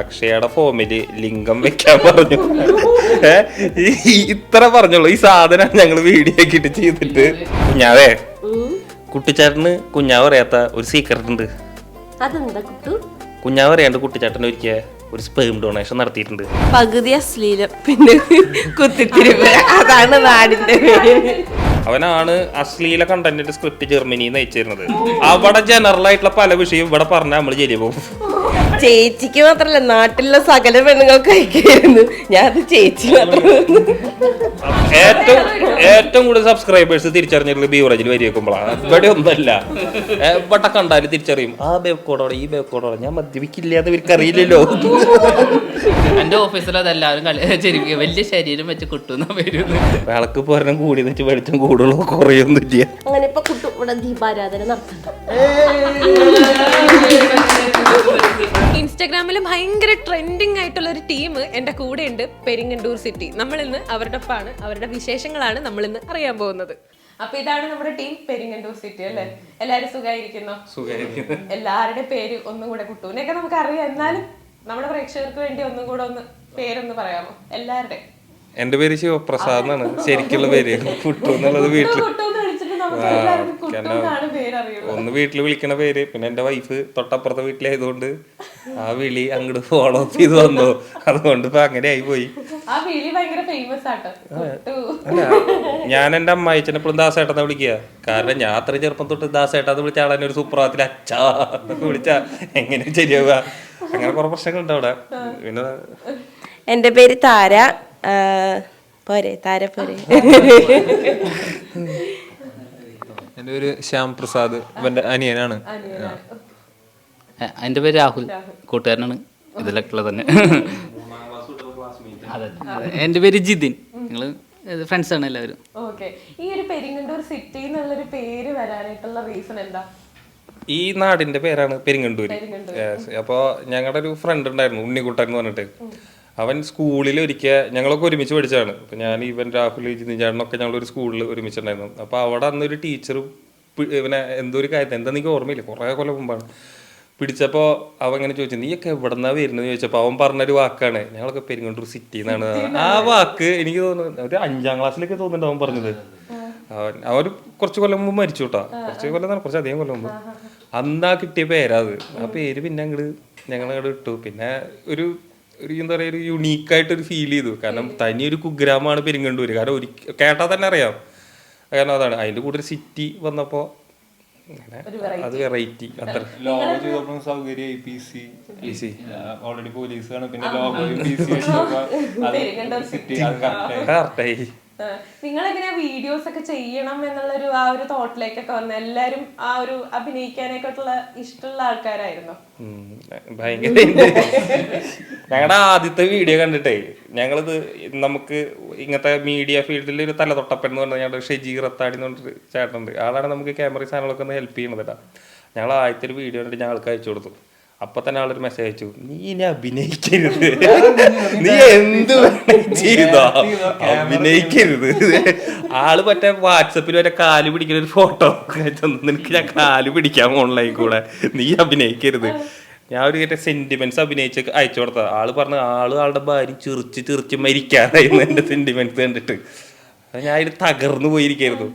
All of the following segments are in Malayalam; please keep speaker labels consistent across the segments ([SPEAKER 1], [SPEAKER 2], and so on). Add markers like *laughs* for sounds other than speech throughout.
[SPEAKER 1] അക്ഷയയുടെ ഫോമിൽ ലിംഗം വെക്കാൻ പറഞ്ഞു. ഇത്ര പറഞ്ഞോളൂ. ഈ സാധനം ഞങ്ങൾ വീഡിയോ ഒക്കെ ഇട്ട് ചെയ്തിട്ട്. കുഞ്ഞാവേ കുട്ടിച്ചേട്ടന് കുഞ്ഞാവ് അറിയാത്ത ഒരു സീക്രട്ട് ഉണ്ട്. കുഞ്ഞാവ് അറിയാണ്ട് കുട്ടിച്ചേട്ടൻ ഒരിക്കൽ ഒരു സ്പേം ഡൊണേഷൻ നടത്തിയിട്ടുണ്ട്.
[SPEAKER 2] പകുതി അശ്ലീലം. പിന്നെ കുത്തിത്തിരിവ് അതാണ് നാടിന്റെ
[SPEAKER 1] അവനാണ് അശ്ലീല കണ്ടന്റിന്റെ സ്ക്രിപ്റ്റ് ജർമ്മനിയിൽ നിന്ന് അയച്ചിരുന്നത്. അവിടെ ജനറൽ ആയിട്ടുള്ള പല വിഷയവും ഇവിടെ പറഞ്ഞാൽ നമ്മൾ ജയിലിൽ പോകും.
[SPEAKER 2] ചേച്ചിക്ക് മാത്രല്ല നാട്ടിലുള്ള സകല പെണ്ണുങ്ങൾക്ക് അയക്കായിരുന്നു ഞാൻ അത് ചേച്ചി മാത്രം.
[SPEAKER 1] ഏറ്റവും ഏറ്റവും കൂടുതൽ സബ്സ്ക്രൈബേഴ്സ് തിരിച്ചറിഞ്ഞിട്ടുള്ള ബീവറേജിൽ വരി വെക്കുമ്പോഴാണ് ഇവിടെ ഒന്നല്ല. ഇവിടെ കണ്ടാലും തിരിച്ചറിയും. ആ ബേക്കോടോടെ ഈ ബേക്കോടോടെ ഞാൻ മദ്യപിക്കില്ല എന്ന് ഇവർക്ക് അറിയില്ലല്ലോ.
[SPEAKER 3] എന്റെ ഓഫീസിൽ അതെല്ലാവരും വലിയ ശരീരം വെച്ച് കിട്ടുന്ന
[SPEAKER 1] വിളക്ക് പോരണം കൂടി വെച്ച് വെളിച്ചം കൂടുതലോ കുറയൊന്നുമില്ല.
[SPEAKER 2] അങ്ങനെ ഇപ്പൊ ഇവിടെ ദീപാരാധന നടത്തുന്നുണ്ട് *laughs*
[SPEAKER 4] ഇൻസ്റ്റാഗ്രാമിൽ ഭയങ്കര ട്രെൻഡിങ് ആയിട്ടുള്ള ഒരു ടീം എന്റെ കൂടെ ഉണ്ട് പെരിങ്ങണ്ടൂർ സിറ്റി നമ്മൾ ഇന്ന് അവരുടെ ഒപ്പാണ് അവരുടെ വിശേഷങ്ങളാണ് നമ്മൾ ഇന്ന് അറിയാൻ പോകുന്നത്. അപ്പൊ ഇതാണ് നമ്മുടെ ടീം പെരിങ്ങണ്ടൂർ സിറ്റി അല്ലെ? എല്ലാരും സുഖായിരിക്കുന്നോ? എല്ലാവരുടെ പേര് ഒന്നും കൂടെ കുട്ടൂനെയൊക്കെ നമുക്ക് അറിയാം എന്നാലും നമ്മുടെ പ്രേക്ഷകർക്ക് വേണ്ടി ഒന്നും കൂടെ ഒന്ന് പേരൊന്ന് പറയാമോ? എല്ലാവരുടെ?
[SPEAKER 1] എന്റെ പേര് ശിവപ്രസാദ് എന്നാണ്. ശരിക്കുള്ള പേര്. കുട്ടു എന്നുള്ളത്
[SPEAKER 4] വീട്ടിൽ.
[SPEAKER 1] ഒന്ന് വീട്ടിൽ വിളിക്കണ പേര്. പിന്നെ എന്റെ വൈഫ് തൊട്ടപ്പുറത്തെ വീട്ടിലായതുകൊണ്ട് ആ വിളി അങ്ങോട്ട് ഫോളോ അപ്പ് ചെയ്ത് വന്നു. അതുകൊണ്ട് ഇപ്പൊ അങ്ങനെ ആയി പോയി. അല്ല ഞാൻ എന്റെ അമ്മായിച്ചനെ എപ്പോഴും ദാസേട്ടെന്ന് വിളിക്കുക. കാരണം ഞാൻ അത്ര ചെറുപ്പം തൊട്ട് ദാസേട്ടാന്ന് വിളിച്ച ആളെ ഒരു സുപ്രഭാതത്തിൽ അച്ഛാ വിളിച്ച എങ്ങനെ ശരിയാവുക? അങ്ങനെ കുറെ പ്രശ്നങ്ങളുണ്ട് അവിടെ. പിന്നെ
[SPEAKER 2] എന്റെ പേര് താര. പോരെ താര പോരെ.
[SPEAKER 5] എന്റെ പേര് ശ്യാം പ്രസാദ്. ഇവന്റെ അനിയനാണ്.
[SPEAKER 3] എന്റെ പേര് രാഹുൽ. കൂട്ടുകാരനാണ്. ഇതിലൊക്കെ ഉള്ളത് തന്നെ. *laughs* എന്റെ പേര് ജിതിൻ. ഫ്രണ്ട്സ് ആണ് എല്ലാവരും.
[SPEAKER 4] ഓക്കെ. ഈ ഒരു പെരിങ്ങണ്ടൂർ സിറ്റി എന്നുള്ളൊരു പേര് വരാനായിട്ടുള്ള റീസൺ എന്താ?
[SPEAKER 1] ഈ നാടിന്റെ പേരാണ് പെരിങ്ങണ്ടൂര്. അപ്പോൾ അപ്പൊ ഞങ്ങളുടെ ഒരു ഫ്രണ്ട് ഉണ്ടായിരുന്നു ഉണ്ണിക്കുട്ടൻ എന്ന് പറഞ്ഞിട്ട്. അവൻ സ്കൂളിൽ ഒരിക്കൽ ഞങ്ങളൊക്കെ ഒരുമിച്ച് പഠിച്ചതാണ്. അപ്പം ഞാൻ ഇവൻ രാഹുൽ ജിനിചാടനൊക്കെ ഞങ്ങൾ ഒരു സ്കൂളിൽ ഒരുമിച്ചുണ്ടായിരുന്നു. അപ്പോൾ അവിടെ അന്നൊരു ടീച്ചർ ഇവനെ എന്തോ ഒരു കാര്യത്തിൽ എന്താ എനിക്ക് ഓർമ്മയില്ല. കുറേ കൊല്ലം മുമ്പാണ്. പിടിച്ചപ്പോൾ അവൻ ഇങ്ങനെ ചോദിച്ചു നീയൊക്കെ എവിടെന്നാ വരുന്നത് ചോദിച്ചപ്പോൾ അവൻ പറഞ്ഞൊരു വാക്കാണ്. ഞങ്ങളൊക്കെ പെരിങ്ങണ്ടൂർ സിറ്റി എന്നാണ് ആ വാക്ക് എനിക്ക് തോന്നുന്നു ഒരു അഞ്ചാം ക്ലാസ്സിലൊക്കെ തോന്നുന്നുണ്ട് അവൻ പറഞ്ഞത്. അവൻ അവൻ ഒരു കുറച്ച് കൊല്ലം മുമ്പ് മരിച്ചു കേട്ടോ. കുറച്ച് കൊല്ലം കുറച്ച് അധികം കൊല്ലം മുമ്പ്. അന്നാ കിട്ടിയ പേരാ അത്. ആ പേര് പിന്നെ അങ്ങോട്ട് ഞങ്ങളങ്ങോട്ട് ഇട്ടു. പിന്നെ ഒരു ഒരു എന്താ പറയുക ഒരു യുണീക്കായിട്ട് ഒരു ഫീൽ ചെയ്തു. കാരണം തനിയൊരു കുഗ്രാമമാണ് പെരിങ്ങണ്ടൂര്. കാരണം ഒരു കേട്ടാൽ തന്നെ അറിയാം. കാരണം അതാണ് അതിന്റെ കൂടെ ഒരു സിറ്റി വന്നപ്പോൾ അത് വെറൈറ്റി അത്ര.
[SPEAKER 5] ഓൾറെഡി പോലീസാണ് പിന്നെ
[SPEAKER 1] കറക്റ്റായി *laughs*
[SPEAKER 4] നിങ്ങൾ ഇങ്ങനെ വീഡിയോസ് ഒക്കെ ചെയ്യണം എന്നുള്ള ഒരു ആ ഒരു തോട്ടിലേക്കൊക്കെ വന്ന? എല്ലാരും ആ ഒരു അഭിനയിക്കാനൊക്കെയുള്ള ഇഷ്ടമുള്ള ആൾക്കാരായിരുന്നു?
[SPEAKER 1] ഭയങ്കര ഞങ്ങളുടെ ആദ്യത്തെ വീഡിയോ കണ്ടിട്ടേ ഞങ്ങളിത് നമുക്ക് ഇങ്ങനത്തെ മീഡിയ ഫീൽഡിൽ ഒരു തലതൊട്ടപ്പൻ എന്ന് പറഞ്ഞാൽ ഞങ്ങളുടെ ഷെജി റത്താടി എന്ന് പറഞ്ഞിട്ട് ചേട്ടനുണ്ട്. ആളാണ് നമുക്ക് ക്യാമറ സാധനങ്ങളൊക്കെ ഒന്ന് ഹെൽപ്പ് ചെയ്യുന്നത് കേട്ടോ ഞങ്ങൾ ആദ്യത്തെ ഒരു വീഡിയോ കണ്ടിട്ട് ഞങ്ങൾക്ക് അയച്ചു കൊടുത്തു. അപ്പൊ തന്നെ ആളൊരു മെസ്സേജ് അയച്ചു നീ ഇനി അഭിനയിക്കരുത്. *laughs* നീ എന്ത് ചെയ്തോ. അഭിനയിക്കരുത്. ആൾ മറ്റേ വാട്സപ്പിൽ വരെ കാൽ പിടിക്കുന്ന ഒരു ഫോട്ടോ നിനക്ക് ഞാൻ കാൽ പിടിക്കാം ഓൺലൈൻ കൂടെ. നീ അഭിനയിക്കരുത്. ഞാൻ ഒരു കേട്ട സെന്റിമെന്റ്സ് അഭിനയിച്ച് അയച്ചു കൊടുത്ത ആൾ പറഞ്ഞു ആൾ ആളുടെ ഭാര്യ ചിറിച്ച് ചിറിച്ച് മരിക്കാറായിരുന്നു എന്റെ സെന്റിമെന്റ്സ് കണ്ടിട്ട്. ഞാൻ അതിന് തകർന്നു പോയിരിക്കായിരുന്നു.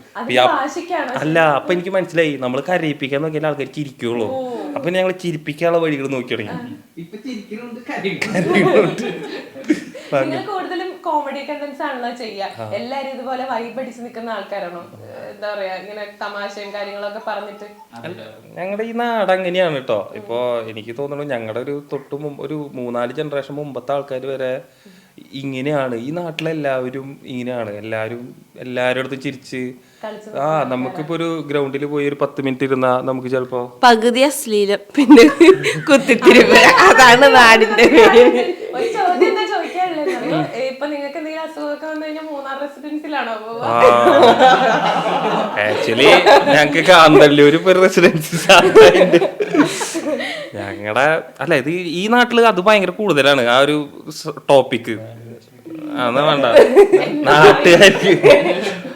[SPEAKER 1] അല്ല അപ്പൊ എനിക്ക് മനസ്സിലായി. നമ്മൾ കരയിപ്പിക്കാൻ നോക്കിയാൽ ആൾക്കാർ ചിരിക്കുള്ളൂ. അപ്പൊ ഞങ്ങൾ ചിരിപ്പിക്കാനുള്ള വഴികൾ നോക്കി തുടങ്ങി.
[SPEAKER 4] നിങ്ങൾ കൂടുതലും കോമഡി കണ്ടന്റ്സ് ആണല്ലോ ചെയ്യുക എല്ലാരും ഇതുപോലെ വൈബ് അടിച്ച് നിൽക്കുന്ന ആൾക്കാരാണോ? എന്താ പറയാ ഇങ്ങനെ തമാശയും കാര്യങ്ങളൊക്കെ പറഞ്ഞിട്ട്?
[SPEAKER 1] ഞങ്ങളുടെ ഈ നാട് അങ്ങനെയാണ് കേട്ടോ. ഇപ്പോ എനിക്ക് തോന്നുന്നു ഞങ്ങളുടെ ഒരു തൊട്ട് ഒരു മൂന്നാൽ ജനറേഷൻ മുമ്പത്തെ ആൾക്കാർ വരെ ഇങ്ങനെയാണ്. ഈ നാട്ടിലെല്ലാവരും ഇങ്ങനെയാണ്. എല്ലാവരും എല്ലാവരുടെ അടുത്തും ചിരിച്ച് ആ നമുക്കിപ്പോ ഒരു ഗ്രൗണ്ടിൽ പോയി ഒരു പത്ത് മിനിറ്റ് ഇരുന്നാ നമുക്ക് ചിലപ്പോ
[SPEAKER 2] പകുതി അശ്ലീലം പിന്നെ കുത്തിത്തിരിവ് അതാണ് നാടിന്റെ പേര്?
[SPEAKER 4] ഇപ്പൊ നിങ്ങൾക്ക് എന്തെങ്കിലും അസുഖമൊക്കെ വന്നു കഴിഞ്ഞാൽ മൂന്നാർ റെസിഡൻസിലാണോ
[SPEAKER 1] ആക്ച്വലി ഞങ്ങക്ക് കാന്തല്ലൂര് ഇപ്പൊ റെസിഡൻസി ഞങ്ങളുടെ അല്ല ഇത് ഈ നാട്ടിൽ അത് ഭയങ്കര കൂടുതലാണ്. ആ ഒരു ടോപ്പിക്ക് അതാ വേണ്ട. *laughs* നാട്ടുകാർക്ക്.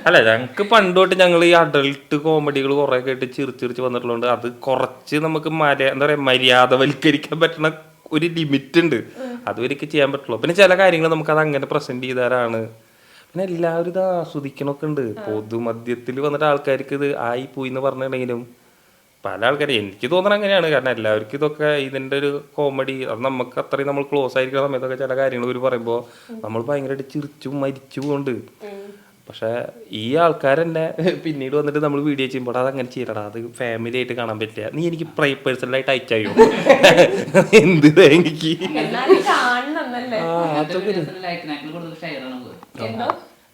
[SPEAKER 1] അല്ല ഞങ്ങക്ക് പണ്ട് തൊട്ട് ഞങ്ങൾ ഈ അഡൾട്ട് കോമഡികൾ കുറെ കേട്ട് ചിരിച്ചിരിച്ച് വന്നിട്ടുള്ളതുകൊണ്ട് അത് കുറച്ച് നമുക്ക് എന്താ പറയാ മര്യാദവൽക്കരിക്കാൻ പറ്റുന്ന ഒരു ലിമിറ്റ് ഉണ്ട്. അതുവരെയൊക്കെ ചെയ്യാൻ പറ്റുള്ളൂ. പിന്നെ ചില കാര്യങ്ങൾ നമുക്ക് അത് അങ്ങനെ പ്രസന്റ് ചെയ്താലാണ്. പിന്നെ എല്ലാവരും ഇത് ആസ്വദിക്കണമൊക്കെ ഉണ്ട്. പൊതുമധ്യത്തിൽ വന്നിട്ട് ആൾക്കാർക്ക് ഇത് ആയി പോയി എന്ന് പറഞ്ഞിട്ടുണ്ടെങ്കിലും പല ആൾക്കാരും എനിക്ക് തോന്നണ അങ്ങനെയാണ്. കാരണം എല്ലാവർക്കും ഇതൊക്കെ ഇതിന്റെ ഒരു കോമഡി അത് നമുക്ക് അത്രയും നമ്മൾ ക്ലോസ് ആയിരിക്കുന്ന സമയത്തൊക്കെ ചില കാര്യങ്ങൾ ഇവർ പറയുമ്പോൾ നമ്മൾ ഭയങ്കരമായിട്ട് ചിരിച്ചും മരിച്ചു കൊണ്ട് പക്ഷേ ഈ ആൾക്കാരെന്നെ പിന്നീട് വന്നിട്ട് നമ്മൾ വീഡിയോ ചെയ്യുമ്പോൾ അത് അങ്ങനെ ചെയ്യലടാ അത് ഫാമിലി ആയിട്ട് കാണാൻ പറ്റില്ല. നീ എനിക്ക് പേഴ്സണലായിട്ട് അയച്ചായോ എന്ത് എനിക്ക്?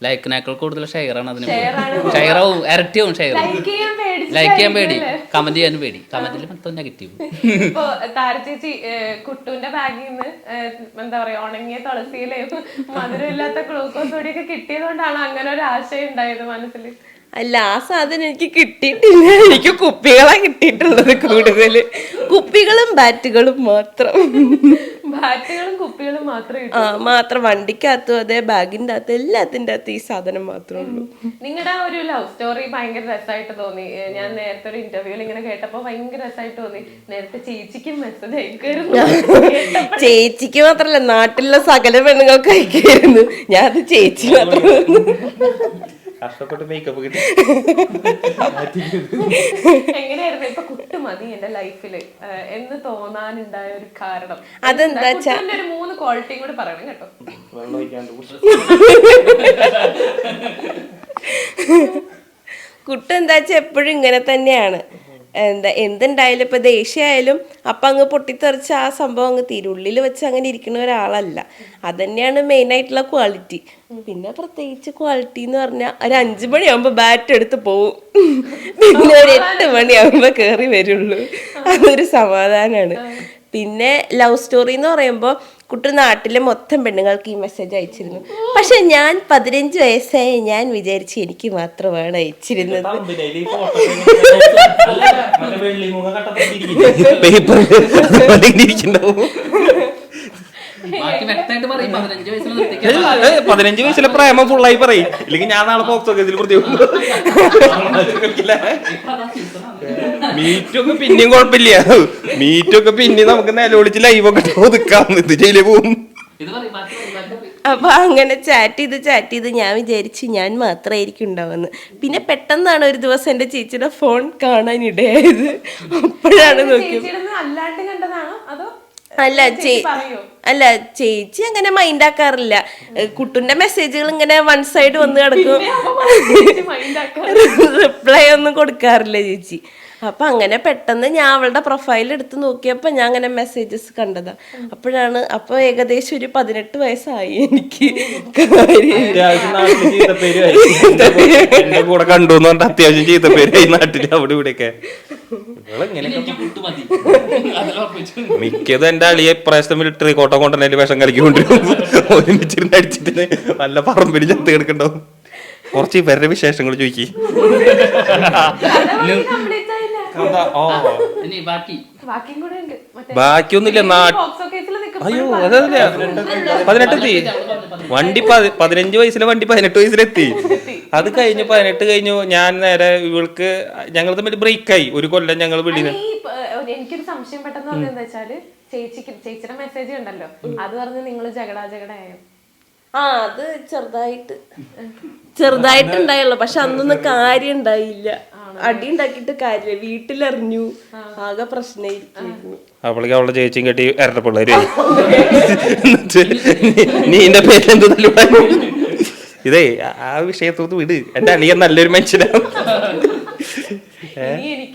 [SPEAKER 3] ലൈക്കിനേക്കാൾ കൂടുതൽ ഷെയർ ആണ് അതിന്
[SPEAKER 4] ഷെയർ
[SPEAKER 3] ആവും ഇരട്ടിയാവും ഷെയർ
[SPEAKER 4] ലൈക്ക് ചെയ്യാൻ
[SPEAKER 3] പേടി. കമന്റ് ചെയ്യാൻ പേടി. കമന്റിൽ മൊത്തം നെഗറ്റീവ്
[SPEAKER 4] ഇപ്പൊ താരചേച്ചി കുട്ടുവിന്റെ ബാഗിൽ നിന്ന് എന്താ പറയാ ഉണങ്ങിയ തുളസിയിലയും മധുരമില്ലാത്ത ഗ്ലൂക്കോസ് പൊടിയൊക്കെ കിട്ടിയതുകൊണ്ടാണ് അങ്ങനെ ഒരു ആശയം ഉണ്ടായത് മനസ്സിൽ
[SPEAKER 2] അല്ല ആ സാധനം എനിക്ക് കിട്ടിയിട്ടില്ല. എനിക്ക് കുപ്പികളാണ് കിട്ടിയിട്ടുള്ളത് കൂടുതൽ കുപ്പികളും ബാറ്റുകളും മാത്രം.
[SPEAKER 4] ബാറ്റുകളും കുപ്പികളും മാത്രമേ
[SPEAKER 2] ആ മാത്രം വണ്ടിക്കകത്തും അതെ ബാഗിന്റെ അകത്ത് എല്ലാത്തിന്റെ അകത്ത് ഈ സാധനം മാത്രമേ ഉള്ളൂ.
[SPEAKER 4] നിങ്ങളുടെ ആ ഒരു ലവ് സ്റ്റോറി ഭയങ്കര രസമായിട്ട് തോന്നി. ഞാൻ നേരത്തെ ഒരു ഇന്റർവ്യൂവിൽ ഇങ്ങനെ കേട്ടപ്പോ ഭയങ്കര രസമായിട്ട് തോന്നി. നേരത്തെ ചേച്ചിക്കും മെസ്സേജ് അയക്കുമായിരുന്നു.
[SPEAKER 2] ചേച്ചിക്ക് മാത്രല്ല നാട്ടിലുള്ള സകല പെണ്ണുങ്ങൾക്ക് അയക്കായിരുന്നു ഞാൻ അത് ചേച്ചി മാത്രം *laughs*
[SPEAKER 1] കഷ്ടപ്പെട്ട് മേക്കപ്പ് കിട്ടി
[SPEAKER 4] എങ്ങനെയായിരുന്നു? ഇപ്പൊ കുട്ട് മതി എന്റെ ലൈഫിൽ എന്ന് തോന്നാനുണ്ടായ ഒരു കാരണം.
[SPEAKER 2] അതെന്താ
[SPEAKER 4] ഒരു മൂന്ന് ക്വാളിറ്റിയും കൂടി പറയണം കേട്ടോ.
[SPEAKER 1] വെള്ളം ഒഴിക്കാണ്ട്.
[SPEAKER 2] കുട്ട. എന്താ വെച്ചാൽ എപ്പോഴും ഇങ്ങനെ തന്നെയാണ്. എന്താ എന്തുണ്ടായാലും ഇപ്പൊ ദേഷ്യമായാലും അപ്പൊ അങ്ങ് പൊട്ടിത്തെറിച്ച് ആ സംഭവം അങ്ങ് തീരും ഉള്ളിൽ വെച്ച് അങ്ങനെ ഇരിക്കുന്ന ഒരാളല്ല. അതന്നെയാണ് മെയിൻ ആയിട്ടുള്ള ക്വാളിറ്റി പിന്നെ പ്രത്യേകിച്ച് ക്വാളിറ്റി എന്ന് പറഞ്ഞാൽ ഒരു അഞ്ചു മണിയാകുമ്പോ ബാറ്റ് എടുത്ത് പോവും. പിന്നെ ഒരു എട്ട് മണിയാകുമ്പോ കേറി വരുള്ളൂ. അതൊരു സമാധാനമാണ് പിന്നെ ലവ് സ്റ്റോറി എന്ന് പറയുമ്പോൾ കുട്ടി നാട്ടിലെ മൊത്തം പെണ്ണുങ്ങൾക്ക് ഈ മെസ്സേജ് അയച്ചിരുന്നു. പക്ഷെ ഞാൻ പതിനഞ്ച് വയസ്സായ ഞാൻ വിചാരിച്ച് എനിക്ക് മാത്രമാണ് അയച്ചിരുന്നത്.
[SPEAKER 1] thumbnail *laughs*
[SPEAKER 3] പതിനഞ്ച്
[SPEAKER 1] വയസ്സിലെ പ്രേമം ഫുള്ളായി പറയും. ഇല്ലെങ്കിൽ ഞാൻ നാളെ പോക്സോ കേസിൽ പ്രതിയുണ്ട് മീറ്റൊക്കെ പിന്നെയും കുഴപ്പമില്ല. മീറ്റൊക്കെ പിന്നെ നമുക്ക് നിലവിളിച്ച് ലൈവൊക്കെ ഒതുക്കാം. ഇത് ജയിലിൽ പോകും
[SPEAKER 2] അപ്പൊ അങ്ങനെ ചാറ്റ് ചെയ്ത് ചാറ്റ് ചെയ്ത് ഞാൻ വിചാരിച്ചു ഞാൻ മാത്രമായിരിക്കും ഉണ്ടാവുന്നത്. പിന്നെ പെട്ടെന്നാണ് ഒരു ദിവസം എന്റെ ചേച്ചിയുടെ ഫോൺ കാണാൻ ഇടയായത് അപ്പോഴാണ് നോക്കിയത്.
[SPEAKER 4] അല്ലാണ്ട് കണ്ടതാണോ? അതോ
[SPEAKER 2] അല്ല ചേ
[SPEAKER 4] പറയോ?
[SPEAKER 2] അല്ല ചേച്ചി അങ്ങനെ മൈൻഡ് ആക്കാറില്ല. കുട്ടുന്റെ മെസ്സേജുകൾ ഇങ്ങനെ വൺ സൈഡ് വന്ന് കിടക്കും. റിപ്ലൈ *laughs* ഒന്നും കൊടുക്കാറില്ല ചേച്ചി. അപ്പൊ അങ്ങനെ പെട്ടെന്ന് ഞാൻ അവളുടെ പ്രൊഫൈൽ എടുത്ത് നോക്കിയപ്പോ ഞാൻ അങ്ങനെ മെസ്സേജസ് കണ്ടതാ. അപ്പോഴാണ് അപ്പൊ ഏകദേശം ഒരു പതിനെട്ട് വയസ്സായി എനിക്ക്.
[SPEAKER 1] പേര് കൂടെ കണ്ടു അത്യാവശ്യം ചീത്തപ്പേരായി നാട്ടിൽ അവിടെ ഇവിടെയൊക്കെ. മിക്കതും എന്റെ അളിയെ പ്രാവശ്യം മിലിറ്ററി കോട്ട കൊണ്ടുതന്നെ വിഷം കളിക്കൊണ്ടിരും ഒരുമിച്ചിരുന്ന് അടിച്ചിട്ട് നല്ല പറമ്പിൽ ചത്ത് കിടക്കണ്ടാവും കുറച്ച് ഇവരുടെ വിശേഷങ്ങൾ ചോദിക്കി.
[SPEAKER 4] കംപ്ലീറ്റ് ആയില്ല.
[SPEAKER 3] ഇനി ബാക്കി.
[SPEAKER 4] ബാക്കിയും മറ്റേ
[SPEAKER 1] ബാക്കിയൊന്നുമില്ല
[SPEAKER 4] നാട്ടിൽ
[SPEAKER 1] അയ്യോ അതല്ല പതിനെട്ടെത്തി വണ്ടി പതി- പതിനഞ്ച് വയസ്സിലെ വണ്ടി പതിനെട്ട് വയസ്സിലെത്തി അത് കഴിഞ്ഞു പതിനെട്ട് കഴിഞ്ഞു ഞാൻ നേരെ ഇവൾക്ക് ഞങ്ങൾ തമ്മിൽ ബ്രേക്കായി. ഒരു കൊല്ലം ഞങ്ങൾ വിളിന്
[SPEAKER 4] ഒരു- എനിക്കൊരു സംശയം പെട്ടെന്ന് പറഞ്ഞത് എന്താ വെച്ചാൽ ചേച്ചിക്ക് ചേച്ചിയുടെ മെസ്സേജ് ഉണ്ടല്ലോ. അത് പറഞ്ഞ് നിങ്ങൾ ജഗടാ ജഗടായോ
[SPEAKER 2] ആ അത് ചെറുതായിട്ട്. ചെറുതായിട്ട് ഉണ്ടായുള്ളൂ പക്ഷെ അന്നൊന്നും കാര്യം ഉണ്ടായില്ല അടി ഉണ്ടാക്കിയിട്ട് കാര്യമില്ല. വീട്ടിലെറിഞ്ഞു. ആകെ പ്രശ്നമായിരിക്കും
[SPEAKER 1] അവൾക്ക് അവളുടെ ചേച്ചിയും കെട്ടി ഇരട്ട പിള്ളേര്. എന്നിട്ട് നീ എന്റെ പേരെന്ത് ഇതേ ആ- വിഷയത്തോട് വിട്. എന്റെ അളിയൻ നല്ലൊരു മനുഷ്യനാണ്.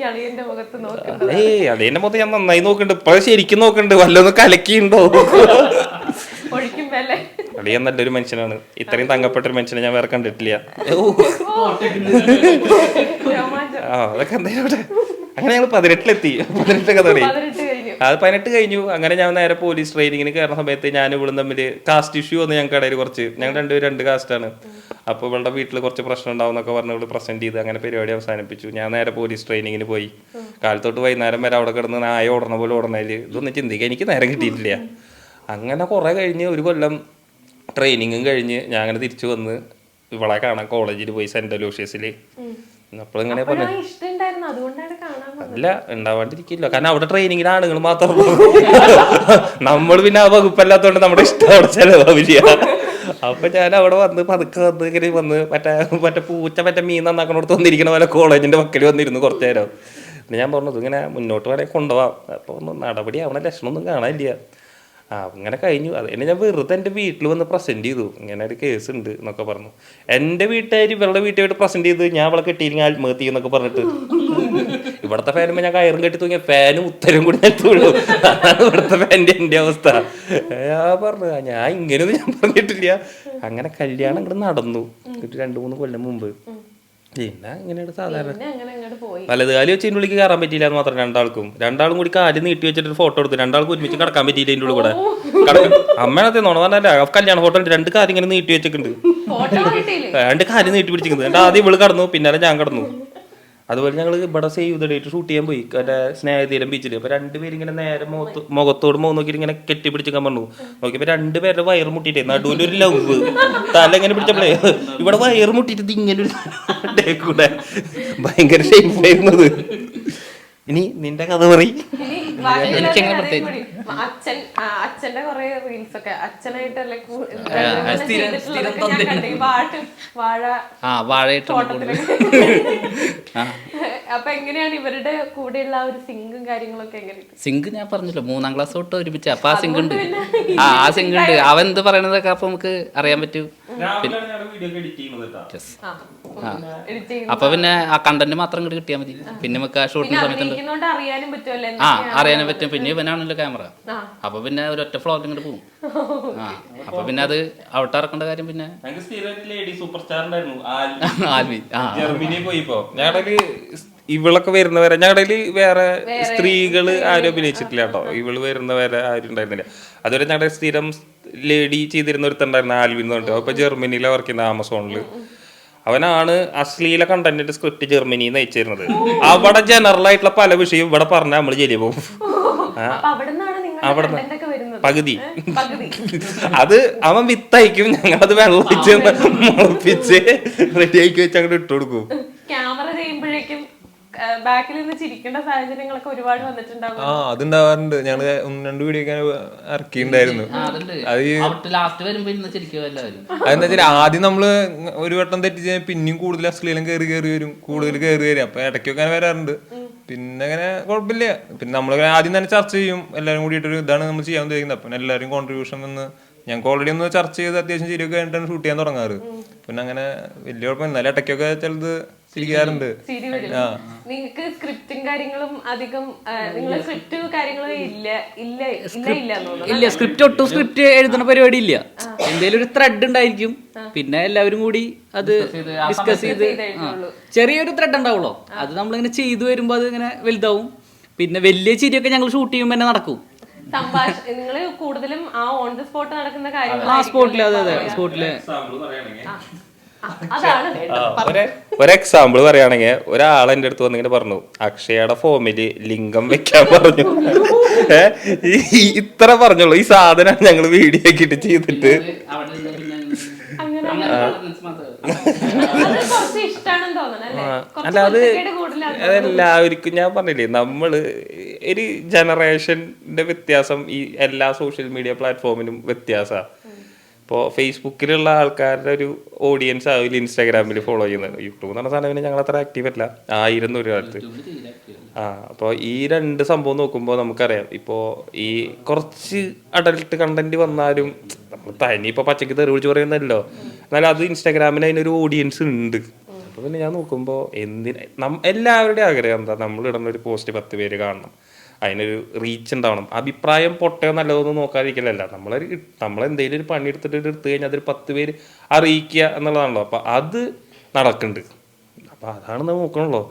[SPEAKER 4] അളിയന്റെ മുഖത്ത്
[SPEAKER 1] ഏയ് മൊത്തം ഞാൻ നന്നായി നോക്കുന്നുണ്ട്. ഇപ്പൊ ശരിക്കും നോക്കുന്നുണ്ട്. വല്ലൊന്നും കലക്കിയുണ്ടോ
[SPEAKER 4] അല്ലേ
[SPEAKER 1] അളിയൻ നല്ലൊരു മനുഷ്യനാണ്. ഇത്രയും തങ്ങപ്പെട്ട ഒരു മനുഷ്യനെ ഞാൻ വേറെ കണ്ടിട്ടില്ല. *laughs* ആ അതൊക്കെ എന്തായാലും അങ്ങനെ ഞങ്ങൾ പതിനെട്ടിലെത്തി. പതിനെട്ടൊക്കെ തുടങ്ങി. അത് പതിനെട്ട് കഴിഞ്ഞു. അങ്ങനെ ഞാൻ നേരെ പോലീസ് ട്രെയിനിങ്ങിന് കയറുന്ന സമയത്ത് ഞാൻ ഇവിടെ തമ്മിൽ കാസ്റ്റ് ഇഷ്യൂ വന്ന് ഞങ്ങൾക്ക് ഇടയിൽ കുറച്ച്. ഞങ്ങൾ രണ്ടുപേരും രണ്ട് കാസ്റ്റാണ് അപ്പോൾ ഇവളുടെ വീട്ടിൽ കുറച്ച് പ്രശ്നം ഉണ്ടാവും എന്നൊക്കെ പറഞ്ഞ് ഇവിടെ പ്രസന്റ് ചെയ്ത് അങ്ങനെ പരിപാടി അവസാനിപ്പിച്ചു. ഞാൻ നേരെ പോലീസ് ട്രെയിനിങ്ങിന് പോയി. കാലത്തോട്ട് വൈകുന്നേരം വരെ അവിടെ കിടന്ന് നായ ഓടണ പോലെ ഓടണേൽ ഇതൊന്നും ചിന്തിക്കുക എനിക്ക് നേരം കിട്ടിയിട്ടില്ല. അങ്ങനെ കുറെ കഴിഞ്ഞ് ഒരു കൊല്ലം ട്രെയിനിങ്ങും കഴിഞ്ഞ് ഞാൻ അങ്ങനെ തിരിച്ചു വന്ന് ഇവളെ കാണാൻ കോളേജിൽ പോയി സെന്റ് ലൂഷ്യസിൽ അപ്പോഴിങ്ങനെ പറഞ്ഞു. ഇല്ല ഉണ്ടാവാണ്ടിരിക്കില്ല. കാരണം അവിടെ ട്രെയിനിങ്ങിന് ആണുങ്ങൾ മാത്രമേ നമ്മൾ പിന്നെ ആ വകുപ്പല്ലാത്തോണ്ട് നമ്മുടെ ഇഷ്ടം അവിടെ ചെലവാവില്ല. അപ്പൊ ഞാൻ അവിടെ വന്ന് പതുക്കെ വന്ന് ഇങ്ങനെ വന്ന് മറ്റേ മറ്റേ പൂച്ച മറ്റേ മീൻ നന്നാക്കണോടത്ത് വന്നിരിക്കണ പോലെ കോളേജിന്റെ വക്കൽ വന്നിരുന്നു കുറച്ചു നേരം പിന്നെ ഞാൻ പറഞ്ഞത് ഇങ്ങനെ മുന്നോട്ട് വേണേൽ കൊണ്ടുപോവാം. അപ്പൊ ഒന്നും നടപടി ആവണ ലക്ഷണമൊന്നും കാണാനില്ല. ആ അങ്ങനെ കഴിഞ്ഞു. അത് എന്നെ ഞാൻ വെറുതെ എന്റെ വീട്ടിൽ വന്ന് പ്രസന്റ് ചെയ്തു. ഇങ്ങനെ ഒരു കേസ് ഉണ്ട് എന്നൊക്കെ പറഞ്ഞു. എന്റെ വീട്ടുകാർ ഇവരുടെ വീട്ടുകാർ പ്രസന്റ് ചെയ്ത് ഞാൻ അവളെ കെട്ടിയിരുന്ന ആത്മഹത്യ എന്നൊക്കെ പറഞ്ഞിട്ട്. ഇവിടുത്തെ ഫാനുമ്പോൾ ഞാൻ കയറും കെട്ടി തൂങ്ങിയ ഫാനും ഉത്തരം കൂടി എത്തുള്ളൂ ഇവിടുത്തെ ഫാന്റെ എന്റെ അവസ്ഥ. ഞാൻ പറഞ്ഞു ഞാൻ ഇങ്ങനെയൊന്നും ഞാൻ പറഞ്ഞിട്ടില്ല. അങ്ങനെ കല്യാണം ഇങ്ങോട്ട് നടന്നു. രണ്ട് മൂന്ന് കൊല്ലം മുമ്പ് പിന്നെ അങ്ങനെയാണ് സാധാരണ. വലത് കാലി വെച്ച് ഇതിന്റെ ഉള്ളിൽ കയറാൻ പറ്റിയില്ല എന്ന് മാത്രം രണ്ടാൾക്കും. രണ്ടാളും കൂടി കാൽ നീട്ടി വെച്ചിട്ട് ഫോട്ടോ എടുത്തു. രണ്ടാൾക്കും ഒരുമിച്ച് കടക്കാൻ പറ്റിയില്ല ഇതിന്റെ ഉള്ളിൽ കൂടെ. അമ്മേണത്തെ നോണ പറഞ്ഞല്ല കല്യാണ ഫോട്ടോ രണ്ട് കാര്യം ഇങ്ങനെ നീട്ടി വെച്ചിട്ടുണ്ട്. രണ്ട് കാര്യം നീട്ടി പിടിച്ചിരിക്കുന്നത്. ആദ്യം ഇവൾ കടന്നു. പിന്നാലെ ഞാൻ കടന്നു. അതുപോലെ ഞങ്ങൾ ഇവിടെ സേവ് ദ ഡേറ്റ് ഷൂട്ട് ചെയ്യാൻ പോയി. എന്റെ സ്നേഹതീരം ബീച്ചിൽ അപ്പൊ രണ്ടുപേരും ഇങ്ങനെ നേരെ മുഖത്ത് മുഖത്തോട് മുഖം നോക്കിയിട്ട് ഇങ്ങനെ കെട്ടിപ്പിടിച്ചിക്കാൻ പറഞ്ഞു. നോക്കിയപ്പോ രണ്ടുപേരുടെ വയർ മുട്ടിയിട്ടേ നടുവിന്റെ ഒരു ലവ് തല ഇങ്ങനെ പിടിച്ചപ്പോഴേ ഇവിടെ വയർ മുട്ടിയിട്ട് ഇങ്ങനെ ഒരു *laughs* ഡേ കൂടെ ഭയങ്കര ഷേപ്പായിരുന്നത് ഇനി നിന്റെ കഥ പറയും.
[SPEAKER 3] എനിക്കങ്ങനെ പ്രത്യേകിച്ച്.
[SPEAKER 4] അച്ഛൻ അച്ഛന്റെ കൊറേ റീൽസ് ഒക്കെ അച്ഛനായിട്ടല്ലേ പാട്ട് വാഴ അപ്പൊ എങ്ങനെയാണ് ഇവരുടെ കൂടെയുള്ള ഒരു സിങ്കും കാര്യങ്ങളൊക്കെ എങ്ങനെ
[SPEAKER 3] സിങ്ക് ഞാൻ പറഞ്ഞല്ലോ മൂന്നാം ക്ലാസ് തൊട്ട് ഒരുമിച്ച് അപ്പൊ ആ സിങ്ക് ഉണ്ട് ആ ആ സിങ്ക് ഉണ്ട് അവൻ എന്ത് പറയണതൊക്കെ അപ്പൊ നമുക്ക് അറിയാൻ പറ്റും അപ്പൊ പിന്നെ ആ കണ്ടന്റ് മാത്രം ഇങ്ങോട്ട് കിട്ടിയാൽ മതി പിന്നെ നമുക്ക് ആ ഷൂട്ടിംഗ്
[SPEAKER 4] സമയത്ത്
[SPEAKER 3] ആ അറിയാനും പറ്റും പിന്നെ ഇവനാണല്ലോ ക്യാമറ. അപ്പൊ പിന്നെ ഒരു ഒറ്റ ഫ്ലോർ ഇങ്ങോട്ട് പോകും ആ അപ്പൊ പിന്നെ അത് അവിടെ ഇറക്കേണ്ട കാര്യം പിന്നെ. ആൽവി
[SPEAKER 1] ജർമ്മനി പോയിപ്പോ ഞങ്ങളുടെ ഇവളൊക്കെ വരുന്നവരെ ഞങ്ങളുടെ വേറെ സ്ത്രീകൾ ആരും അഭിനയിച്ചിട്ടില്ല കേട്ടോ. ഇവൾ വരുന്നവരെ ആരും ഉണ്ടായിരുന്നില്ല. അതുവരെ ഞങ്ങളുടെ സ്ഥിരം ലേഡി ചെയ്തിരുന്ന ഒരുത്തുണ്ടായിരുന്നു ആൽവിൻ എന്ന് പറഞ്ഞിട്ട്. അപ്പൊ ജർമ്മനിയിലെ വർക്ക് ചെയ്യുന്ന ആമസോണിൽ. അവനാണ് അശ്ലീല കണ്ടന്റിന്റെ സ്ക്രിപ്റ്റ് ജർമ്മനിയിൽ നയിച്ചിരുന്നത് അയച്ചിരുന്നത്. അവിടെ ജനറൽ ആയിട്ടുള്ള പല വിഷയവും ഇവിടെ പറഞ്ഞാൽ നമ്മൾ ജയിലിൽ പോകും. *laughs*
[SPEAKER 4] അപ്പൊ അവിടെ നിന്നാണ് നിങ്ങളുടെ content ഒക്കെ
[SPEAKER 1] പകുതി. *laughs* അത് അവൻ വിത്തയക്കും. ഞങ്ങളത് വെള്ളം ഒഴിച്ച് മുളപ്പിച്ച് റെഡി ആക്കി വെച്ച് അങ്ങോട്ട് ഇട്ട് കൊടുക്കും.
[SPEAKER 4] ക്യാമറ ചെയ്യുമ്പോഴേക്കും ബാക്കിൽ നിന്ന് ചിരിക്കേണ്ട സാഹചര്യങ്ങളൊക്കെ ഒരുപാട് വന്നിട്ടുണ്ടാവും.
[SPEAKER 5] ആ അതുണ്ടാവാറുണ്ട്. ഞങ്ങൾ ഒന്ന് രണ്ട് വീഡിയോ ഒക്കെ ഇറക്കിണ്ടായിരുന്നു അതെന്താ വെച്ചാൽ ആദ്യം നമ്മൾ ഒരു വട്ടം തെറ്റിച്ച് പിന്നെയും കൂടുതൽ അശ്ലീലം കയറി കയറി വരും. കൂടുതൽ കയറി വരും. അപ്പൊ ഇടയ്ക്കൊക്കെ വരാറുണ്ട്. പിന്നെ അങ്ങനെ കുഴപ്പമില്ല. പിന്നെ നമ്മൾ ആദ്യം തന്നെ ചർച്ച ചെയ്യും. എല്ലാവരും കൂടിയിട്ടൊരു ഇതാണ് നമ്മൾ ചെയ്യാൻ ഉദ്ദേശിക്കുന്നത്. അപ്പം എല്ലാവരും കോൺട്രിബ്യൂഷൻ വന്ന് ഞങ്ങൾക്ക് ഓൾറെഡി ഒന്ന് ചർച്ച ചെയ്ത് അത്യാവശ്യം ശരിയൊക്കെ കഴിഞ്ഞിട്ടാണ് ഷൂട്ട് ചെയ്യാൻ തുടങ്ങാറ്. പിന്നെ അങ്ങനെ വലിയ കുഴപ്പമില്ല. എന്നാലും ഇടയ്ക്കൊക്കെ ചിലത്
[SPEAKER 4] ചിരി നിങ്ങൾക്ക് സ്ക്രിപ്റ്റും കാര്യങ്ങളും അധികം നിങ്ങൾ സ്ക്രിപ്റ്റ് കാര്യങ്ങളും ഇല്ല ഇല്ല ഇല്ല ഇല്ല
[SPEAKER 6] ഇല്ല സ്ക്രിപ്റ്റ് ഒട്ടും സ്ക്രിപ്റ്റ് എഴുതുന്ന പരിപാടി ഇല്ല. എന്തേലും ഒരു ത്രെഡ് ഉണ്ടായിരിക്കും. പിന്നെ എല്ലാവരും കൂടി അത് ഡിസ്കസ് ചെയ്ത്. ചെറിയൊരു ത്രെഡ് ഉണ്ടാവുള്ളൂ? അത് നമ്മളിങ്ങനെ ചെയ്തു വരുമ്പോൾ അത് ഇങ്ങനെ വലുതാവും. പിന്നെ വലിയ ചിരിയൊക്കെ ഞങ്ങൾ ഷൂട്ട് ചെയ്യുമ്പോൾ തന്നെ നടക്കും.
[SPEAKER 4] നിങ്ങൾ നിങ്ങൾ കൂടുതലും ആ ഓൺ ദ സ്പോട്ട് നടക്കുന്ന
[SPEAKER 6] ആ
[SPEAKER 4] കാര്യങ്ങൾ
[SPEAKER 6] സ്പോട്ടിൽ അതെ അതെ
[SPEAKER 4] സ്പോട്ടിൽ
[SPEAKER 1] ഒരു ഒരു എക്സാമ്പിൾ പറയുകയാണെങ്കിൽ ഒരാൾ എന്റെ അടുത്ത് വന്നിങ്ങനെ പറഞ്ഞു അക്ഷയയുടെ ഫോമിൽ ലിംഗം വെക്കാൻ പറഞ്ഞു. *laughs* ഇത്ര പറഞ്ഞുള്ളൂ ഈ സാധനം ഞങ്ങൾ വീഡിയോ ആക്കിട്ട് ചെയ്തിട്ട്.
[SPEAKER 4] അല്ലേ?
[SPEAKER 1] അത്
[SPEAKER 4] എല്ലാവർക്കും
[SPEAKER 1] അതെല്ലാവർക്കും ഞാൻ പറഞ്ഞില്ലേ നമ്മൾ ഒരു ജനറേഷന്റെ വ്യത്യാസം ഈ എല്ലാ സോഷ്യൽ മീഡിയ പ്ലാറ്റ്ഫോമിനും വ്യത്യാസമാണ് ഇപ്പോൾ ഫേസ്ബുക്കിലുള്ള ആൾക്കാരുടെ ഒരു ഓഡിയൻസ് ആവില്ല ഇൻസ്റ്റാഗ്രാമിൽ ഫോളോ ചെയ്യുന്നത്. യൂട്യൂബ് എന്ന് പറഞ്ഞ സാധനം പിന്നെ ഞങ്ങൾ അത്ര ആക്റ്റീവ് അല്ല. ആയിരുന്നു ഒരു കാലത്ത് ആ അപ്പോൾ ഈ രണ്ട് സംഭവം നോക്കുമ്പോൾ നമുക്കറിയാം. ഇപ്പോൾ ഈ കുറച്ച് അഡൽട്ട് കണ്ടന്റ് വന്നാലും നമ്മൾ തനി ഇപ്പോൾ പച്ചയ്ക്ക് തെറി വിളിച്ച് പറയുന്നല്ലോ എന്നാലും അത് ഇൻസ്റ്റാഗ്രാമിന് അതിനൊരു ഓഡിയൻസ് ഉണ്ട്. അപ്പോൾ പിന്നെ ഞാൻ നോക്കുമ്പോൾ എന്തിനാ എല്ലാവരുടെയും ആഗ്രഹം എന്താ? നമ്മൾ ഇടുന്ന ഒരു പോസ്റ്റ് പത്ത് പേര് കാണണം. അതിനൊരു റീച്ച് ഉണ്ടാവണം. അഭിപ്രായം പൊട്ടയോ നല്ലതൊന്നും നോക്കാതിരിക്കലല്ല. നമ്മളൊരു നമ്മളെന്തെങ്കിലും ഒരു പണി എടുത്തിട്ട് എടുത്തു കഴിഞ്ഞാൽ അതൊരു പത്ത് പേര് അറിയിക്കുക എന്നുള്ളതാണല്ലോ. അപ്പം അത് നടക്കുന്നുണ്ട് അപ്പം അതാണ് നമ്മൾ നോക്കണല്ലോ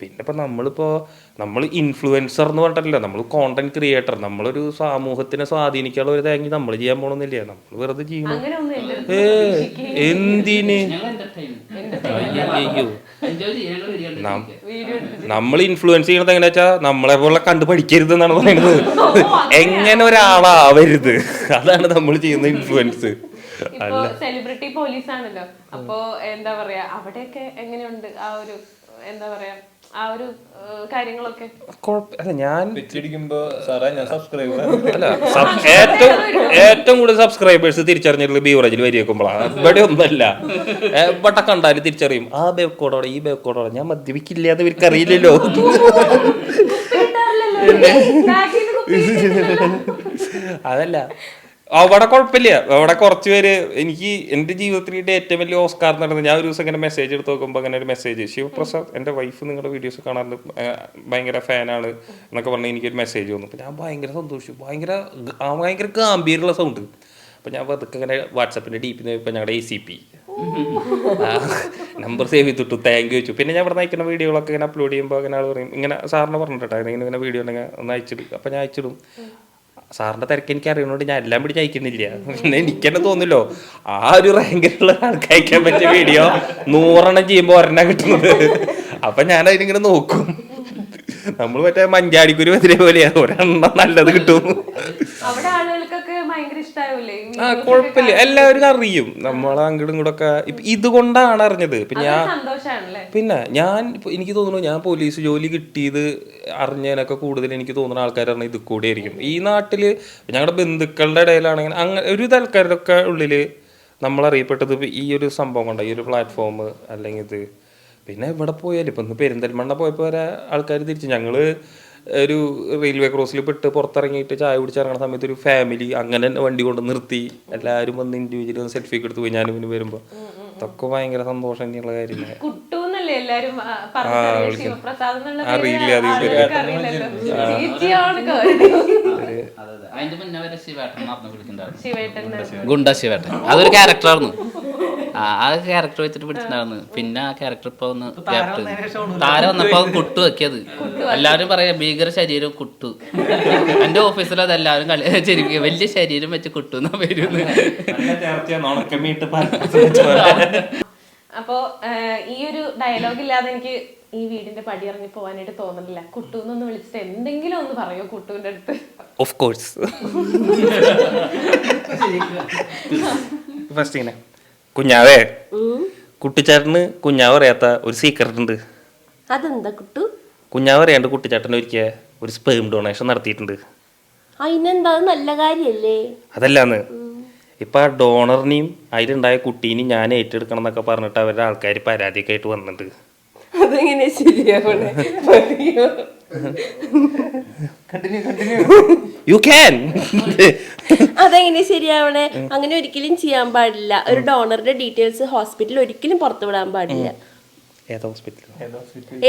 [SPEAKER 1] പിന്നെ ഇപ്പം നമ്മളിപ്പോൾ നമ്മൾ ഇൻഫ്ലുവൻസർ എന്ന് പറഞ്ഞിട്ടല്ലോ. നമ്മൾ കോണ്ടന്റ് ക്രിയേറ്റർ നമ്മളൊരു സമൂഹത്തിനെ സ്വാധീനിക്കാനുള്ള ഒരു തേങ്ങി നമ്മൾ ചെയ്യാൻ പോകണമെന്നില്ല നമ്മൾ വെറുതെ ചെയ്യണം ഏ എന്തിന്? അയ്യോ. നമ്മൾ ഇൻഫ്ലുവൻസ് ചെയ്യണത് എങ്ങനെ വെച്ചാ നമ്മളെ പോലെ കണ്ടു പഠിക്കരുത് എന്നാണ് പറയുന്നത്. *laughs* എങ്ങനെ ഒരാളാവരുത്? അതാണ് നമ്മൾ ചെയ്യുന്ന ഇൻഫ്ലുവൻസ്
[SPEAKER 4] ഇപ്പൊ സെലിബ്രിറ്റി പോലീസ് ആണല്ലോ. അപ്പൊ എന്താ പറയാ അവിടെയൊക്കെ എങ്ങനെയുണ്ട് ആ ഒരു എന്താ പറയാ ആ ഒരു കാര്യങ്ങളൊക്കെ.
[SPEAKER 1] അല്ല ഞാൻ അല്ല *laughs* ഏറ്റവും ഏറ്റവും കൂടുതൽ സബ്സ്ക്രൈബേഴ്സ് തിരിച്ചറിഞ്ഞിട്ടുള്ള ബീവറേജിൽ വരി വെക്കുമ്പോഴാണ് ഇവിടെ ഒന്നല്ല ഇവിടെ കണ്ടാലും തിരിച്ചറിയും. ആ ബേക്കോടോടെ ഈ ബേക്കോടോടെ ഞാൻ മദ്യപിക്കില്ല എന്ന് ഇവർക്ക് അറിയില്ലല്ലോ. *laughs* *laughs* അതല്ല. അവിടെ കുഴപ്പമില്ല. അവിടെ കുറച്ച് പേര് എനിക്ക് എന്റെ ജീവിതത്തിൽ ഏറ്റവും വലിയ ഓസ്കാർ നടന്നത് ഞാൻ ഒരു ദിവസം ഇങ്ങനെ മെസ്സേജ് എടുത്ത് നോക്കുമ്പോൾ അങ്ങനെ ഒരു മെസ്സേജ് ശിവപ്രസാദ് എന്റെ വൈഫ് നിങ്ങളുടെ വീഡിയോസ് കാണാറുണ്ട് ഭയങ്കര ഫാനാണ് എന്നൊക്കെ പറഞ്ഞ് എനിക്കൊരു മെസ്സേജ് വന്നു. അപ്പോൾ ഞാൻ ഭയങ്കര സന്തോഷിച്ചു. ഭയങ്കര ഭയങ്കര ഗാംഭീരമുള്ള സൗണ്ട് അപ്പൊ ഞാൻ പതുക്കെ ഇങ്ങനെ വാട്സപ്പിന്റെ ഡീപ്പിൽ ഇപ്പൊ ഞങ്ങളുടെ A C P number save ചെയ്തിട്ടു. താങ്ക് യു വെച്ചു പിന്നെ ഞാൻ ഇവിടെ അയക്കുന്ന വീഡിയോകളൊക്കെ ഇങ്ങനെ അപ്ലോഡ് ചെയ്യുമ്പോൾ അങ്ങനെ ആൾ പറയും. ഇങ്ങനെ സാറിന് പറഞ്ഞിട്ടാ ഇങ്ങനെ വീഡിയോ ഉണ്ടെങ്കിൽ ഒന്ന് അയച്ചിടും. അപ്പം ഞാൻ അയച്ചിടും. സാറിന്റെ തിരക്ക് എനിക്ക് അറിയണോണ്ട് ഞാൻ എല്ലാം പിടിച്ച് അയക്കുന്നില്ല. പിന്നെ എനിക്കെന്നെ തോന്നില്ലോ ആ ഒരു റാങ്കിലുള്ള ആൾക്ക് അയക്കാൻ പറ്റിയ വീഡിയോ നൂറെണ്ണം ചെയ്യുമ്പോൾ ഒരെണ്ണം കിട്ടുന്നത്. അപ്പൊ ഞാൻ അതിനിങ്ങനെ നോക്കും. നമ്മൾ മറ്റേ മഞ്ചാടിക്കുരു എതിരെ പോലെയാണ് ഒരെണ്ണം നല്ലത് കിട്ടും
[SPEAKER 4] അവിടെ ആളുകൾക്കൊക്കെ ഭയങ്കര ഇഷ്ടാവില്ലേ
[SPEAKER 1] ആ കുഴപ്പമില്ല. എല്ലാവരും അറിയും. നമ്മളെ അങ്ങോട്ടും ഇങ്ങോട്ടൊക്കെ ഒക്കെ ഇതുകൊണ്ടാണ് അറിഞ്ഞത്. പിന്നെ ഞാൻ പിന്നെ ഞാൻ എനിക്ക് തോന്നുന്നു ഞാൻ പോലീസ് ജോലി കിട്ടിയത് അറിഞ്ഞതിനൊക്കെ കൂടുതൽ എനിക്ക് തോന്നുന്ന ആൾക്കാരാണ് ഇത് കൂടെ ആയിരിക്കും. ഈ നാട്ടിൽ ഞങ്ങളുടെ ബന്ധുക്കളുടെ ഇടയിലാണെങ്കിൽ അങ്ങനെ ഒരു ആൾക്കാരുടെ ഉള്ളിൽ നമ്മൾ അറിയപ്പെട്ടത് ഈ ഒരു സംഭവം കൊണ്ട ഈ ഒരു പ്ലാറ്റ്ഫോം അല്ലെങ്കിൽ ഇത്. പിന്നെ ഇവിടെ പോയാലും ഇപ്പൊ ഇന്ന് പെരിന്തൽമണ്ണ പോയപ്പോ വരെ ആൾക്കാർ തിരിച്ചു ഞങ്ങൾ ഒരു റെയിൽവേ ക്രോസിൽ പെട്ട് പുറത്തിറങ്ങിയിട്ട് ചായ കുടിച്ചിറങ്ങുന്ന സമയത്ത് ഒരു ഫാമിലി അങ്ങനെ തന്നെ വണ്ടി കൊണ്ട് നിർത്തി. എല്ലാവരും വന്ന് ഇൻഡിവിജ്വലി ഒന്ന് സെൽഫി എടുത്ത് പോയി. ഞാനും ഇവന് വരുമ്പോൾ അതൊക്കെ ഭയങ്കര സന്തോഷം തന്നെയുള്ള കാര്യമില്ല *laughs* അറിയില്ല,
[SPEAKER 3] ഗുണ്ട ശിവേട്ടൻ. അതൊരു ക്യാരക്ടറായിരുന്നു *laughs* ആ ആ ക്യാരക്ടർ വെച്ചിട്ട് പിടിച്ചിട്ടുണ്ടായിരുന്നു. പിന്നെ ആ ക്യാരക്ടർ ഇപ്പൊ ഒന്ന് താരം വന്നപ്പോ കുട്ടു വെക്കിയത്. എല്ലാവരും പറയാ ഭീകര ശരീരം കുട്ടു. എന്റെ ഓഫീസിൽ അത് എല്ലാവരും കളി വലിയ ശരീരം വെച്ച് കുട്ടു എന്നാ പേരുന്ന്
[SPEAKER 4] അപ്പോ ഈ ഒരു ഡയലോഗ് ഇല്ലാതെ എനിക്ക് ഈ വീടിന്റെ പടി ഇറങ്ങി പോവാനായിട്ട് തോന്നുന്നില്ല കുട്ടൂന്നൊന്ന് വിളിച്ചിട്ട് എന്തെങ്കിലും ഒന്ന് പറയോ കുട്ടുവിന്റെ അടുത്ത്?
[SPEAKER 1] ഓഫ് കോഴ്സ് ഫസ്റ്റ് ഇങ്ങനെ. കുഞ്ഞാവേ. കുട്ടിച്ചാട്ടന് കുഞ്ഞാവ് അറിയാത്ത ഒരു സീക്രട്ട് ഉണ്ട്.
[SPEAKER 2] അതെന്താ കുട്ടു?
[SPEAKER 1] കുഞ്ഞാവ് അറിയാണ്ട് കുട്ടിച്ചാട്ടൻ ഒരിക്കൽ ഒരു സ്പേം ഡൊണേഷൻ നടത്തിയിട്ടുണ്ട്.
[SPEAKER 2] അതിനെന്താ അത് നല്ല കാര്യല്ലേ?
[SPEAKER 1] അതല്ലാന്ന്. ഇപ്പൊ ആ ഡോണറിനെയും അതിലുണ്ടായ കുട്ടീനെയും ഞാൻ ഏറ്റെടുക്കണം എന്നൊക്കെ പറഞ്ഞിട്ട് അവരുടെ ആൾക്കാർ പരാതിയൊക്കെ ആയിട്ട് വന്നിട്ടുണ്ട്.
[SPEAKER 2] അതെങ്ങനെ ശരിയാവണേ?
[SPEAKER 1] യു ക്യാൻ
[SPEAKER 2] അതെങ്ങനെ ശരിയാവണേ? അങ്ങനെ ഒരിക്കലും ചെയ്യാൻ പാടില്ല. ഒരു ഡോണറുടെ ഡീറ്റെയിൽസ് ഹോസ്പിറ്റലിൽ ഒരിക്കലും പുറത്തു വിടാൻ പാടില്ല.
[SPEAKER 1] ഏതാ ഹോസ്പിറ്റൽ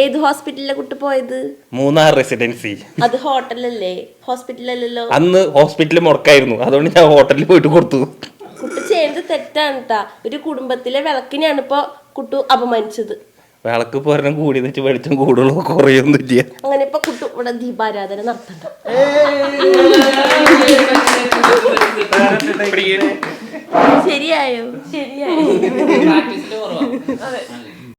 [SPEAKER 2] ഏത് ഹോസ്പിറ്റലിലെ കുട്ടി പോയത്?
[SPEAKER 1] മൂന്നാർ റെസിഡൻസി
[SPEAKER 2] അത് ഹോട്ടലല്ലേ? ഹോസ്പിറ്റലല്ലോ
[SPEAKER 1] അന്ന് ഹോസ്പിറ്റലിൽ മുടക്കായിരുന്നു അതുകൊണ്ട് ഞാൻ ഹോട്ടലിൽ പോയിട്ട് കൊടുത്തു.
[SPEAKER 2] കുട്ടി ചെയ്യുന്നത് തെറ്റാണ് ട്ടാ. ഒരു കുടുംബത്തിലെ വിളക്കിനെയാണ് ഇപ്പൊ കുട്ടു അപമാനിച്ചത്.
[SPEAKER 1] വിളക്ക് പോരണം കൂടി വെച്ച് വെളിച്ചം കൂടുള്ളൂ കുറയൊന്നുമില്ല.
[SPEAKER 2] അങ്ങനെ ഇപ്പൊ കുട്ടു ഇവിടെ ദീപാരാധന നടത്തണ്ട ശരിയായോ? ശരിയായോ?